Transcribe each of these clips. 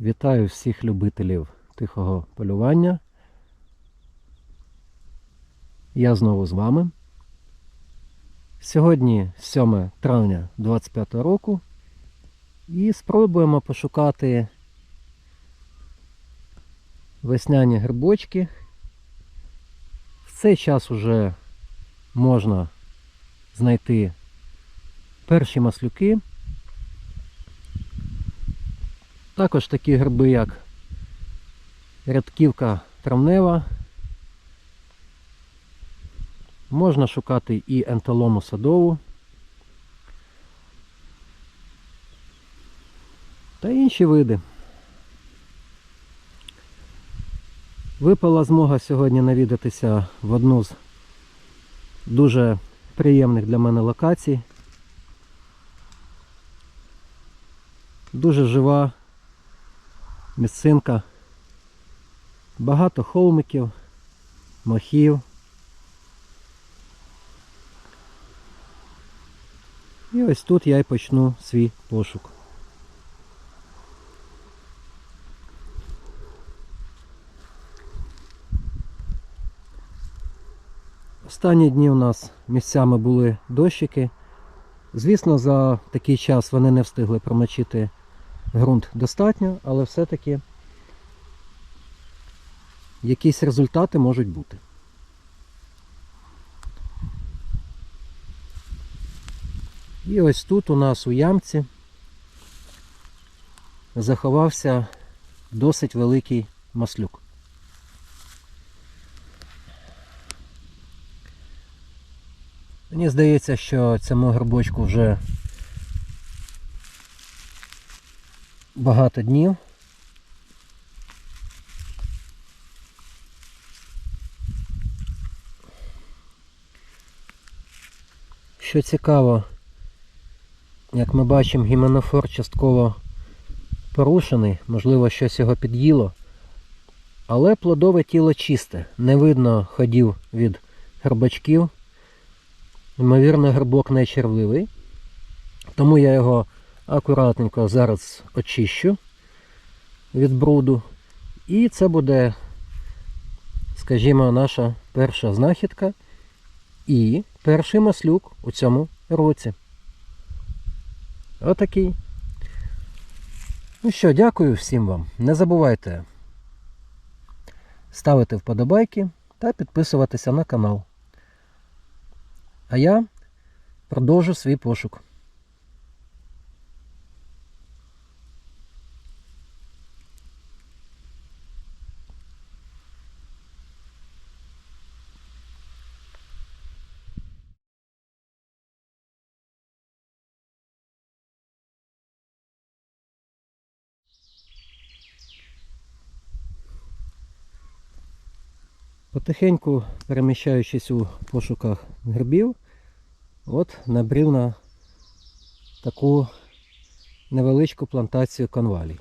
Вітаю всіх любителів тихого полювання. Я знову з вами. Сьогодні 7 травня 25 року і спробуємо пошукати весняні грибочки. В цей час уже можна знайти перші маслюки. Також такі гриби, як рядківка травнева. Можна шукати і енталому садову. Та інші види. Випала змога сьогодні навідатися в одну з дуже приємних для мене локацій. Дуже жива місцинка. Багато холмиків, мохів. І ось тут я й почну свій пошук. Останні дні у нас місцями були дощики. Звісно, за такий час вони не встигли промочити ґрунт достатньо, але все-таки якісь результати можуть бути. І ось тут у нас у ямці заховався досить великий маслюк. Мені здається, що цьому грибочку вже багато днів. Що цікаво, як ми бачимо, гіменофор частково порушений, можливо, щось його під'їло. Але плодове тіло чисте, не видно ходів від грибачків. Ймовірно, грибок не червивий. Тому я його акуратненько зараз очищу від бруду. І це буде, скажімо, наша перша знахідка і перший маслюк у цьому році. Отакий. Ну що, дякую всім вам. Не забувайте ставити вподобайки та підписуватися на канал. А я продовжу свій пошук. Потихеньку переміщаючись у пошуках грибів, от набрів на таку невеличку плантацію конвалій.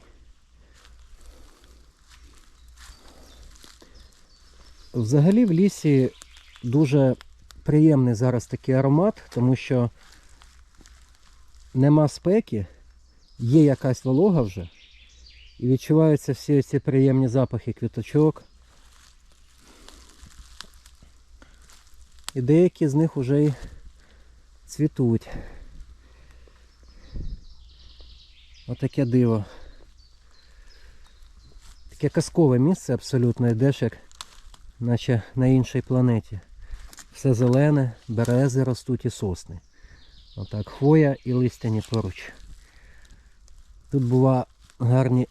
Взагалі в лісі дуже приємний зараз такий аромат, тому що нема спеки, є якась волога вже, і відчуваються всі ці приємні запахи квіточок. І деякі з них вже й цвітуть. Отаке диво. Таке казкове місце абсолютно йдеш як наче на іншій планеті. Все зелене, берези ростуть і сосни. Отак, хвоя і листяні поруч. Тут бува гарні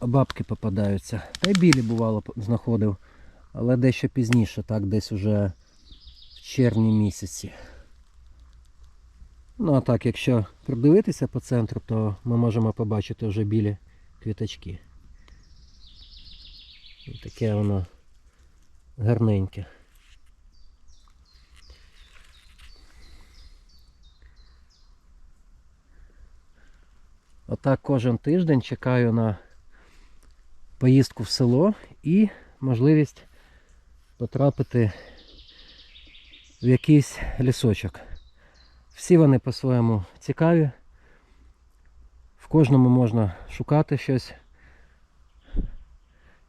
бабки попадаються. Та й білі бувало знаходив, але дещо пізніше, так десь уже червні місяці. Ну а так, якщо придивитися по центру, то ми можемо побачити вже білі квіточки. І таке воно гарненьке. Отак кожен тиждень чекаю на поїздку в село і можливість потрапити в якийсь лісочок. Всі вони по-своєму цікаві. В кожному можна шукати щось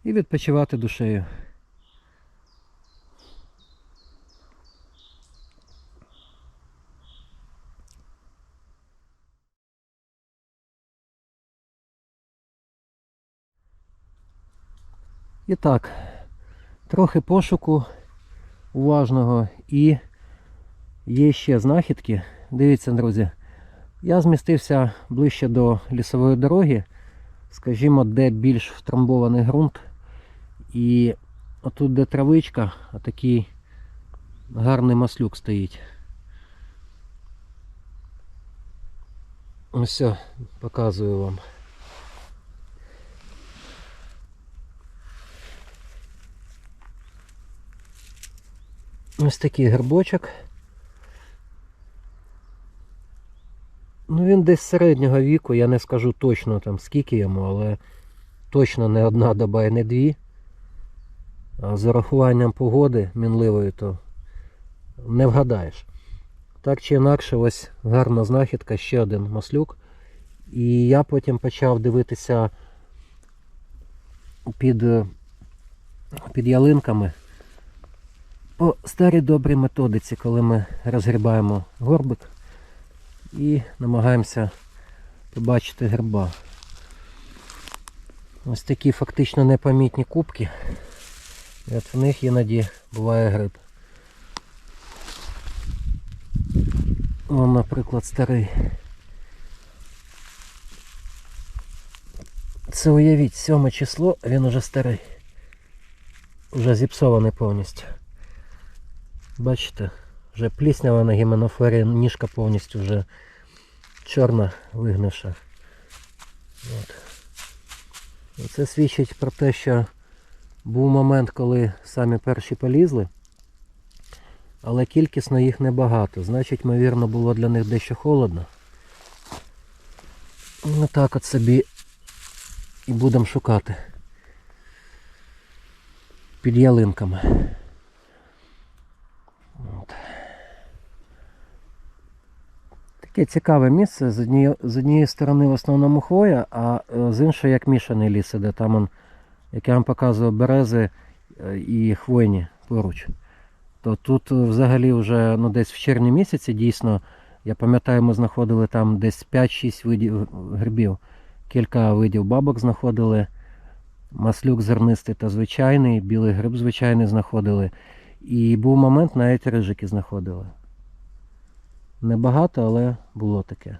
і відпочивати душею. І так, трохи пошуку уважного і є ще знахідки. Дивіться, друзі, я змістився ближче до лісової дороги, скажімо, де більш втрамбований ґрунт. І отут, де травичка, а такий гарний маслюк стоїть. Ось все, показую вам. Ось такий грибочок. Ну він десь середнього віку, я не скажу точно там скільки йому, але точно не одна доба і не дві. А з урахуванням погоди мінливої, то не вгадаєш. Так чи інакше, ось гарна знахідка, ще один маслюк. І я потім почав дивитися під, під ялинками по старій добрій методиці, коли ми розгрібаємо горбик і намагаємося побачити гриба. Ось такі фактично непомітні кубки. І от в них іноді буває гриб. Вон, наприклад, старий. Це уявіть, 7 число, він уже старий. Уже зіпсований повністю. Бачите, вже пліснява на гіменофері, ніжка повністю вже чорна вигнивша. От. Це свідчить про те, що був момент, коли самі перші полізли, але кількісно їх небагато. Значить, ймовірно, було для них дещо холодно. Ну так от собі і будемо шукати під ялинками. От. Таке цікаве місце. З однієї, з однієї сторони в основному хвоя, а е, з іншої як мішаний ліс іде. Там, он, як я вам показував, берези е, і хвойні поруч. То тут е, взагалі вже ну, десь в червні місяці дійсно, я пам'ятаю, ми знаходили там десь 5-6 видів грибів. Кілька видів бабок знаходили. Маслюк зернистий та звичайний, білий гриб звичайний знаходили. І був момент, навіть рижики знаходили. Небагато, але було таке.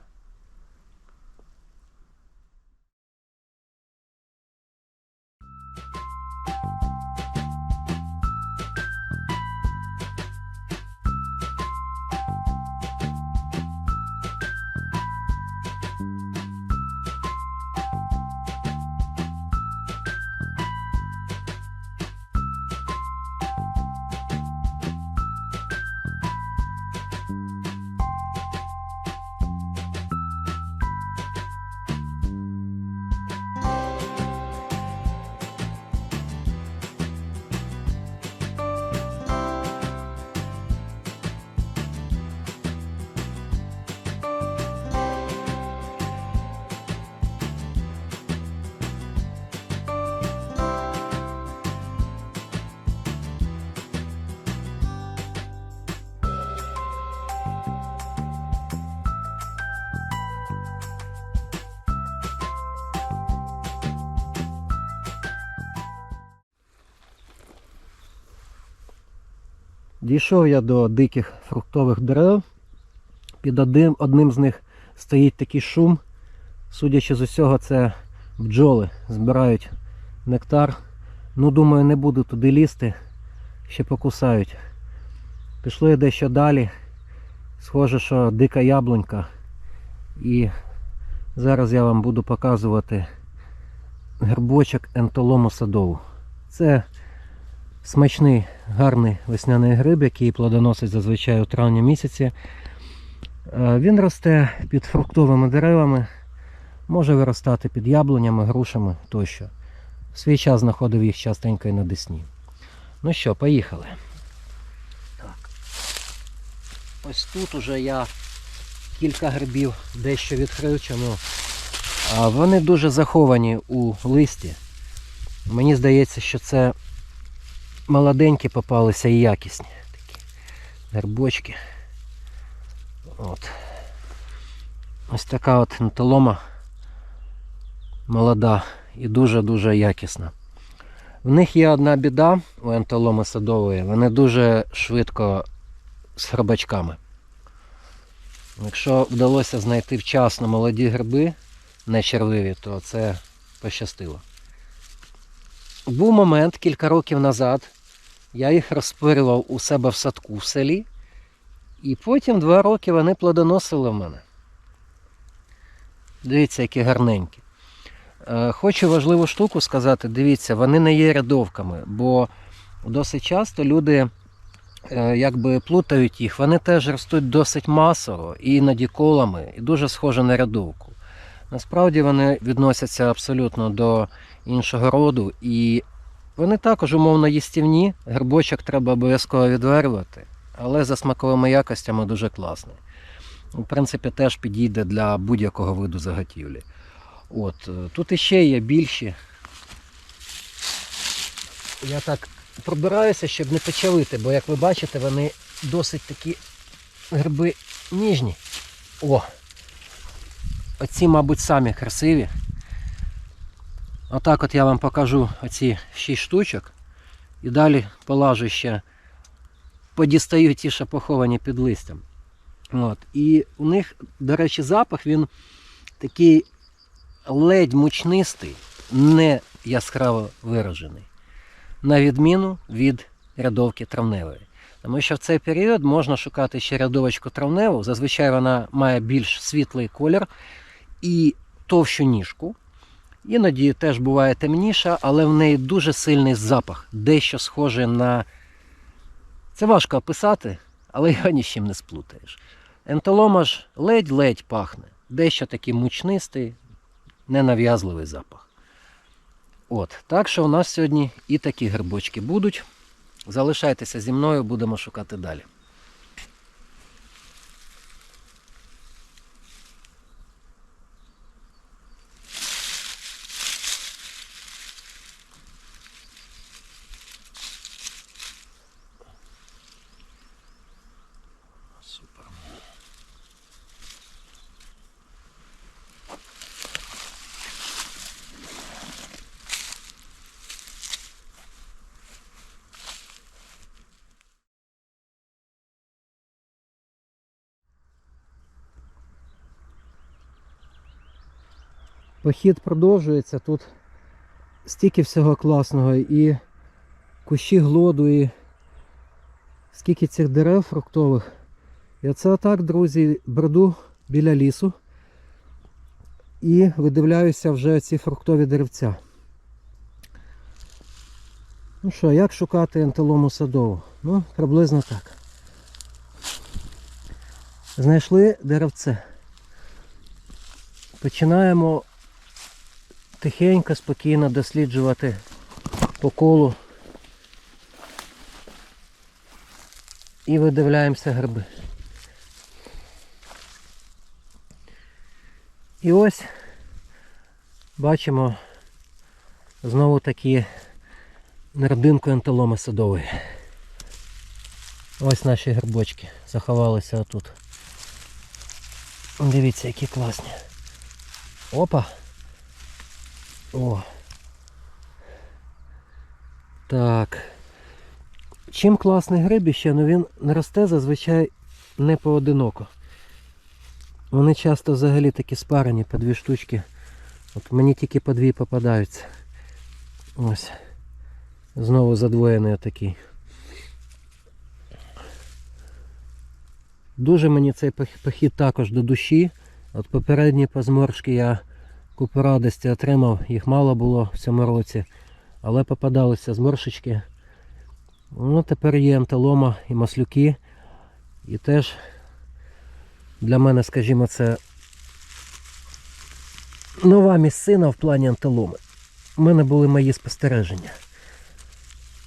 Дійшов я до диких фруктових дерев. Під одним, одним з них стоїть такий шум. Судячи з усього, це бджоли збирають нектар. Ну, думаю, не буду туди лізти, ще покусають. Пішли дещо далі. Схоже, що дика яблунька. І зараз я вам буду показувати грибочок ентолому садову. Це смачний, гарний весняний гриб, який плодоносить зазвичай у травні місяці. Е, Він росте під фруктовими деревами, може виростати під яблунями, грушами тощо. В свій час знаходив їх частенько і на Десні. Ну що, поїхали. Так. Ось тут уже я кілька грибів дещо відкрив, чому. Вони дуже заховані у листі. Мені здається, що це молоденькі попалися і якісні. Такі гербочки. От. Ось така от ентолома молода і дуже-дуже якісна. В них є одна біда у ентоломи садової, вони дуже швидко з хробачками. Якщо вдалося знайти вчасно молоді гриби, не червиві, то це пощастило. Був момент кілька років назад, я їх розпирював у себе в садку в селі, і потім два роки вони плодоносили в мене. Дивіться, які гарненькі. Е, Хочу важливу штуку сказати. Дивіться, вони не є рядовками, бо досить часто люди е, якби плутають їх. Вони теж ростуть досить масово і іноді колами, і дуже схожі на рядовку. Насправді вони відносяться абсолютно до іншого роду, і вони також умовно їстівні. Грибочок треба обов'язково відварювати, але за смаковими якостями дуже класний. В принципі, теж підійде для будь-якого виду заготівлі. От, е, тут іще є більші. Я так пробираюся, щоб не почавити, бо як ви бачите, вони досить такі гриби ніжні. О! Оці, мабуть, самі красиві. Отак от я вам покажу оці 6 штучок. І далі полажу ще, подістаю ті, що поховані під листям. От. І у них, до речі, запах він такий ледь мучнистий, не яскраво виражений. На відміну від рядовки травневої. Тому що в цей період можна шукати ще рядовочку травневу. Зазвичай вона має більш світлий колір і товщу ніжку. Іноді теж буває темніша, але в неї дуже сильний запах, дещо схоже на. Це важко описати, але його ні з чим не сплутаєш. Ентолома ж ледь-ледь пахне, дещо такий мучнистий, ненав'язливий запах. От, так що у нас сьогодні і такі грибочки будуть. Залишайтеся зі мною, будемо шукати далі. Похід продовжується. Тут стільки всього класного і кущі глоду, і скільки цих дерев фруктових. І оце отак, друзі, бреду біля лісу і видивляюся вже ці фруктові деревця. Ну що, як шукати ентелому садову? Ну, приблизно так. Знайшли деревце. Починаємо тихенько, спокійно досліджувати по колу і видивляємося гриби. І ось бачимо знову такі нердинку ентоломи садової. Ось наші грибочки заховалися отут. Дивіться, які класні. Опа! О. Так. Чим класний гриб ще, ну він не росте зазвичай не поодиноко. Вони часто взагалі такі спарені по дві штучки. От мені тільки по дві попадаються. Ось. Знову задвоєний отакий. Дуже мені цей похід також до душі. От попередні позморшки я купу радості отримав, їх мало було в цьому році, але попадалися зморшечки. Ну, тепер є анталома і маслюки. І теж для мене, скажімо, це нова місцина в плані анталоми. У мене були мої спостереження.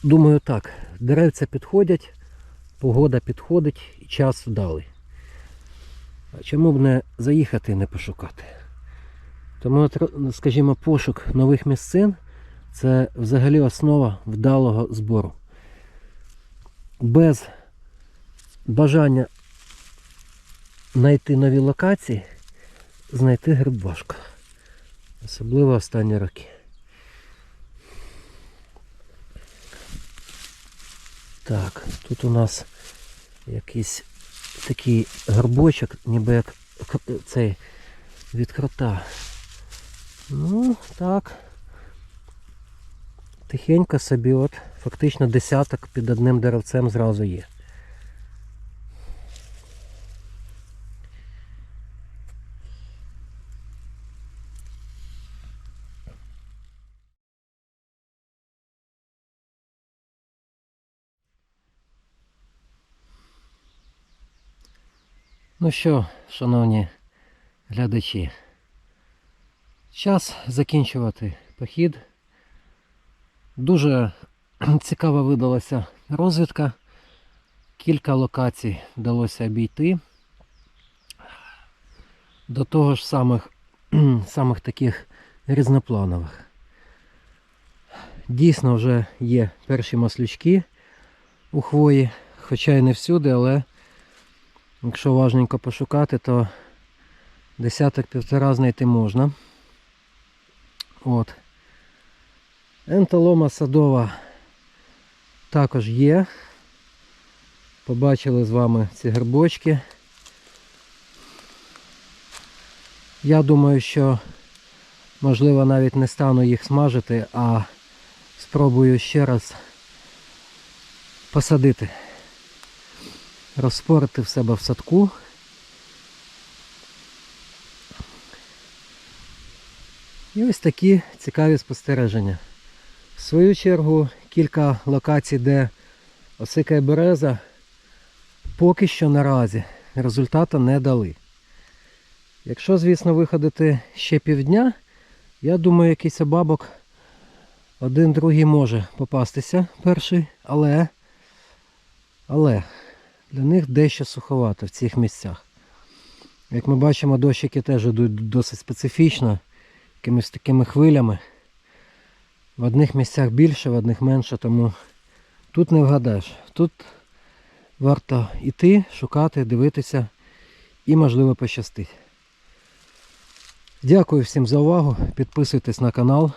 Думаю так, деревця підходять, погода підходить і час вдалий. А чому б не заїхати і не пошукати? Тому, скажімо, пошук нових місцин це взагалі основа вдалого збору. Без бажання знайти нові локації, знайти гриб важко. Особливо останні роки. Так, тут у нас якийсь такий горбочок, ніби як цей від крота. Ну, так. Тихенько собі, от, фактично десяток під одним деревцем зразу є. Ну що, шановні глядачі, час закінчувати похід. Дуже цікава видалася розвідка. Кілька локацій вдалося обійти. До того ж самих, самих таких різнопланових. Дійсно вже є перші маслючки у хвої, хоча й не всюди, але якщо важненько пошукати, то десяток півтора знайти можна. От. Ентолома садова також є. Побачили з вами ці грибочки. Я думаю, що можливо навіть не стану їх смажити, а спробую ще раз посадити, розпорити в себе в садку. І ось такі цікаві спостереження. В свою чергу кілька локацій, де осика і береза поки що наразі результату не дали. Якщо, звісно, виходити ще півдня, я думаю, якийсь бабок один другий може попастися перший, але, але для них дещо суховато в цих місцях. Як ми бачимо, дощики теж йдуть досить специфічно, якимись такими хвилями. В одних місцях більше, в одних менше, тому тут не вгадаєш. Тут варто йти, шукати, дивитися і можливо пощастить. Дякую всім за увагу. Підписуйтесь на канал.